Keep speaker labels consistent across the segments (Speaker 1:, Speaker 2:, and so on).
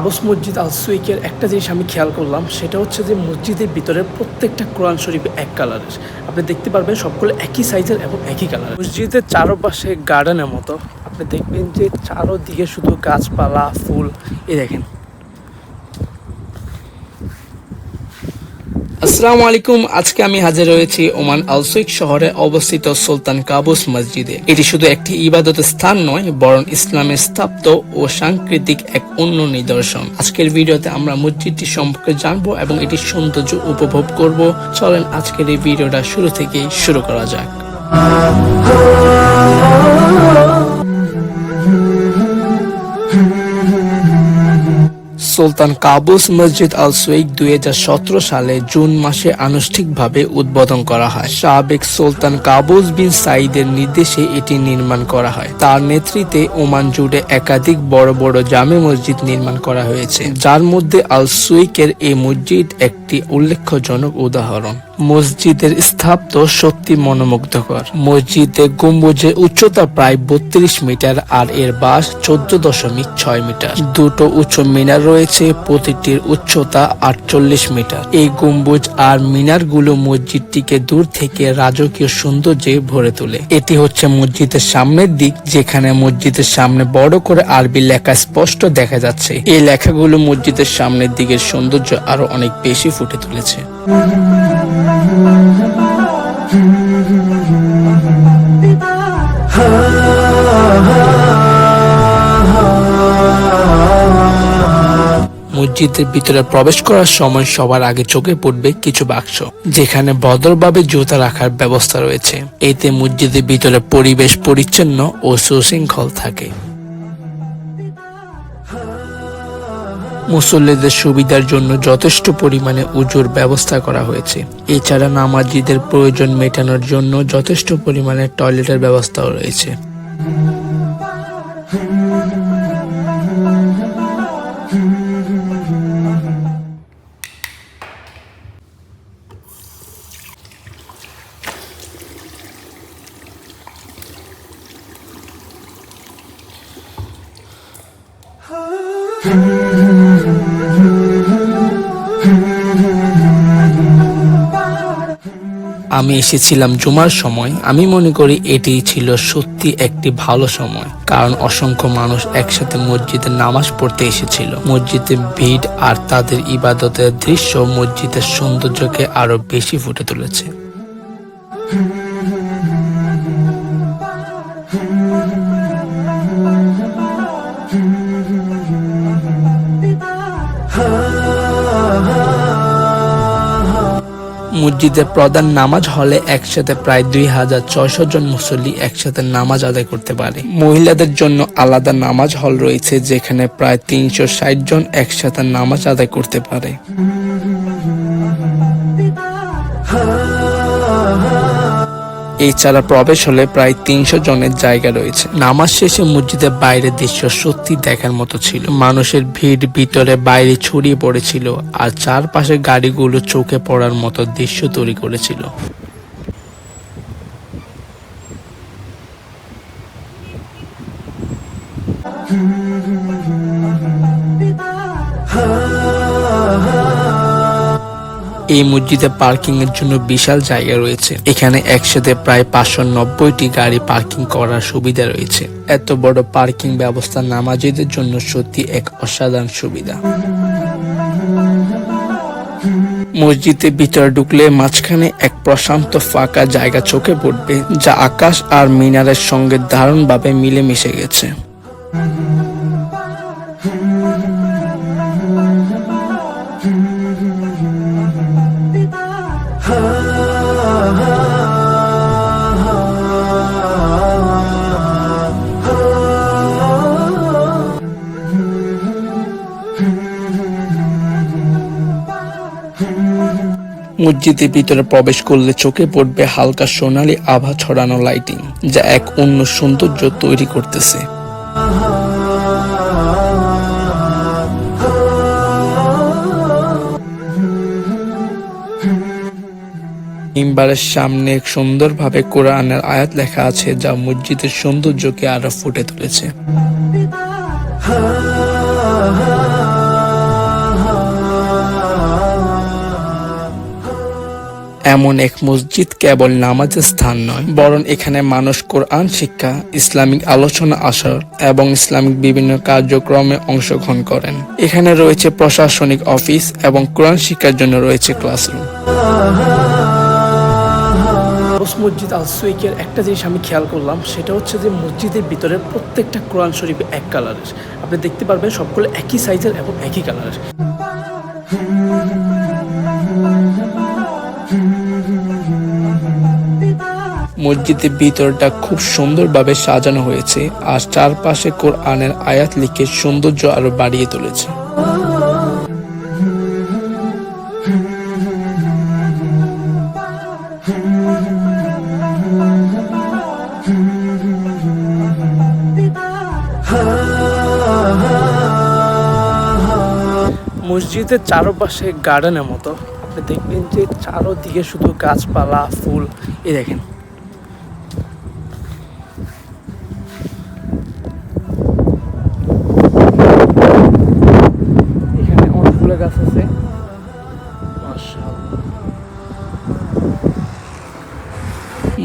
Speaker 1: আবস মসজিদ আল সুইকের একটা জিনিস আমি খেয়াল করলাম, সেটা হচ্ছে যে মসজিদের ভিতরে প্রত্যেকটা কোরআন শরীফ এক কালারের আপনি দেখতে পারবেন সবগুলো একই সাইজের এবং একই কালার মসজিদের চারপাশে গার্ডেনের মতো, আপনি দেখবেন যে চারোদিকে শুধু গাছপালা, ফুল এ দেখেন। আসসালামু আলাইকুম। আজকে আমি হাজির হয়েছি ওমান আলসুইক শহরে অবস্থিত সুলতান কাবুস মসজিদে। এটি শুধু একটি ইবাদতের স্থান নয়, বরং ইসলামের স্থাপ্ত ও সাংস্কৃতিক এক অন্য নিদর্শন। আজকের ভিডিওতে আমরা মসজিদটি সম্পর্কে জানব এবং এটির সৌন্দর্য উপভোগ করব। চলেন আজকের এই ভিডিওটা শুরু থেকেই শুরু করা যাক। সুলতান কাবুস মসজিদ আল সুইক দুই সালে জুন মাসে আনুষ্ঠিকভাবে উদ্বোধন করা হয়। সাবেক সুলতান কাবুস বিন সাইদের নির্দেশে এটি নির্মাণ করা হয়। তার নেতৃত্বে ওমান জুড়ে একাধিক বড় বড় জামে মসজিদ নির্মাণ করা হয়েছে। যার মধ্যে আল সুইকের এই মসজিদ একটি উল্লেখজনক উদাহরণ। মসজিদের স্থাপ্ত সত্যি মনোমুগ্ধকর। মসজিদে গম্বুজের উচ্চতা প্রায় বত্রিশ মিটার আর এর বাস চোদ্দ দশমিক ছয় মিটার। দুটো উঁচু মিনার রয়েছে, প্রতিটির উচ্চতা আটচল্লিশ মিটার। এই গম্বুজ আর মিনারগুলো মসজিদটিকে দূর থেকে রাজকীয় সৌন্দর্যে ভরে তোলে। এটি হচ্ছে মসজিদের সামনের দিক, যেখানে মসজিদের সামনে বড় করে আরবি লেখা স্পষ্ট দেখা যাচ্ছে। এই লেখাগুলো মসজিদের সামনের দিকের সৌন্দর্য আরও অনেক বেশি ফুটে তুলেছে। মসজিদের ভিতরে প্রবেশ করার সময় সবার আগে চোখে পড়বে কিছু বাক্স, যেখানে ভদ্রভাবে জুতা রাখার ব্যবস্থা রয়েছে। এতে মসজিদের ভিতরে পরিবেশ পরিচ্ছন্ন ও সুশৃঙ্খল থাকে। মুসল্লিদের সুবিধার জন্য যথেষ্ট পরিমাণে উজুর ব্যবস্থা করা হয়েছে। এছাড়া নামাজিদের প্রয়োজন মেটানোর জন্য যথেষ্ট পরিমাণে টয়লেটের ব্যবস্থাও রয়েছে। আমি এসেছিলাম জুমার সময়। আমি মনে করি এটি ছিল সত্যি একটি ভালো সময়, কারণ অসংখ্য মানুষ একসাথে মসজিদে নামাজ পড়তে এসেছিল। মসজিদে ভিড় আর তাদের ইবাদতের দৃশ্য মসজিদের সৌন্দর্যকে আরও বেশি ফুটে তুলেছে। মসজিদের প্রধান নামাজ হলে একসাথে প্রায় দুই হাজার ছয়শো জন মুসল্লি একসাথে নামাজ আদায় করতে পারে। মহিলাদের জন্য আলাদা নামাজ হল রয়েছে যেখানে প্রায় তিনশো ষাট জন একসাথে নামাজ আদায় করতে পারে। এছাড়া প্রবেশ হলে প্রায় তিনশো জনের জায়গা রয়েছে। নামাজ শেষে মসজিদের বাইরের দৃশ্য সত্যি দেখার মতো ছিল। মানুষের ভিড় ভিতরে বাইরে ছড়িয়ে পড়েছিল আর চারপাশে গাড়িগুলো চোখে পড়ার মতো দৃশ্য তৈরি করেছিল। এই মসজিদে পার্কিং এর জন্য বিশাল জায়গা রয়েছে। এখানে একসাথে প্রায় পাঁচশো নব্বইটি গাড়ি পার্কিং করার সুবিধা রয়েছে। এত বড় পার্কিং ব্যবস্থা নামাজিদের জন্য সত্যি এক অসাধারণ সুবিধা। মসজিদের ভিতরে ঢুকলে মাঝখানে এক প্রশান্ত ফাঁকা জায়গা চোখে পড়বে, যা আকাশ আর মিনারের সঙ্গে দারুণভাবে মিলেমিশে গেছে। মসজিদের ভিতরে প্রবেশ করলে চোখে পড়বে হালকা সোনালী আভা ছড়ানো লাইটিং যা এক অন্য সৌন্দর্য তৈরি করতেছে। মিম্বারের সামনে সুন্দরভাবে কোরআনের আয়াত লেখা আছে, যা মসজিদের সৌন্দর্যকে আরও ফুটে তুলেছে। এমন এক মসজিদ কেবল নামাজের স্থান নয়, বরং এখানে মানুষ কোরআন, শিক্ষা, ইসলামিক আলোচনা, আসর এবং ইসলামিক বিভিন্ন কার্যক্রমে অংশগ্রহণ করেন। এখানে রয়েছে প্রশাসনিক অফিস এবং কোরআন শিক্ষার জন্য রয়েছে ক্লাসরুম।
Speaker 2: মসজিদ আল সুইকের একটা জিনিস আমি খেয়াল করলাম, সেটা হচ্ছে যে মসজিদের ভিতরে প্রত্যেকটা কোরআন শরীফ এক কালারের আপনি দেখতে পারবেন সবগুলো একই সাইজের এবং একই কালারের
Speaker 1: মসজিদের ভিতরটা খুব সুন্দরভাবে সাজানো হয়েছে আর চারপাশে কোরআনের আয়াত লিখে সৌন্দর্য আরও বাড়িয়ে তুলেছে।
Speaker 2: মসজিদের চারপাশে গার্ডেনের মতো। আপনি দেখবেন যে চারোদিকে শুধু গাছপালা, ফুল। এই দেখেন এখানে অনেকগুলো গাছ আছে মাশাআল্লাহ।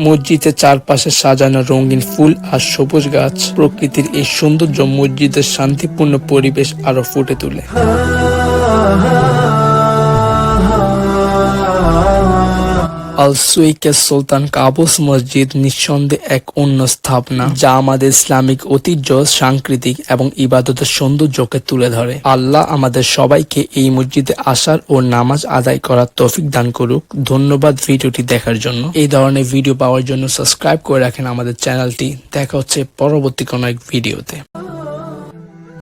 Speaker 1: মসজিদের চারপাশে সাজানো রঙিন ফুল আর সবুজ গাছ প্রকৃতির এই সৌন্দর্য মসজিদের শান্তিপূর্ণ পরিবেশ আরও ফুটে তোলে। আল সুইকের সুলতান কাবুস মসজিদ নিঃসন্দেহে এক অন্য স্থাপনা, যা আমাদের ইসলামিক ঐতিহ্য, সাংস্কৃতিক এবং ইবাদতের সৌন্দর্যকে তুলে ধরে। আল্লাহ আমাদের সবাইকে এই মসজিদে আসার ও নামাজ আদায় করার তৌফিক দান করুক। ধন্যবাদ ভিডিওটি দেখার জন্য। এই ধরনের ভিডিও পাওয়ার জন্য সাবস্ক্রাইব করে রাখেন আমাদের চ্যানেলটি। দেখা হচ্ছে পরবর্তী কোনো এক ভিডিওতে।